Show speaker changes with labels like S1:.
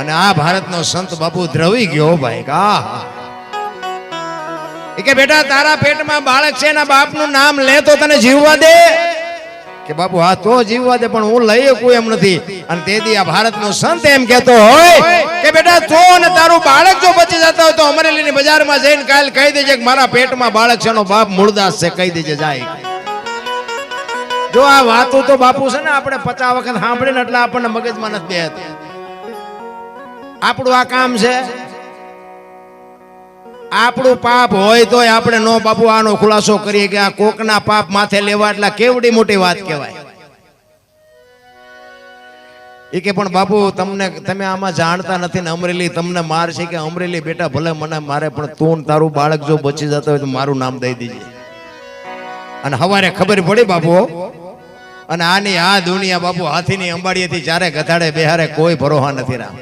S1: અને આ ભારતનો સંત બાપુ દ્રવી ગયો ભાઈ કા કે બેટા, તારા પેટમાં બાળક છે, એના બાપનું નામ લે તો તને જીવવા દે. કે બાપુ હા તો જીવવા દે, પણ હું લઈ શકું એમ નથી. અને તે દી આ ભારતનો સંત એમ કહેતો હોય કે બેટા, તો અને તારું બાળક જો બચી જતા હોય તો અમરેલીની બજારમાં જઈને કાલ કહી દેજે કે મારા પેટમાં બાળક છે બાપ મૂળદાસ છે, કહી દેજે જાય. જો આ વાતો તો બાપુ છે ને, આપણે પચાસ વખત સાંભળીને એટલે આપણને મગજમાં નથી બેહતી. આપણું આ કામ છે? આપણું પાપ હોય તોય આપણે નો બાપુ આનો ખુલાસો કરીએ કે આ કોકના પાપ માથે લેવા એટલે કેવડી મોટી વાત કહેવાય. એ કે પણ બાપુ, તમને, તમે આમાં જાણતા નથી ને અમરેલી તમને માર છે કે અમરેલી બેટા ભલે મને મારે, પણ તું તારું બાળક જો બચી જતો હોય તો મારું નામ દઈ દેજે. અને હવારે ખબર પડી બાપુ, અને આની આ દુનિયા બાપુ હાથીની અંબાડીએથી ચારે ગધાડે બેહારે કોઈ ભરોહા નથી રામ.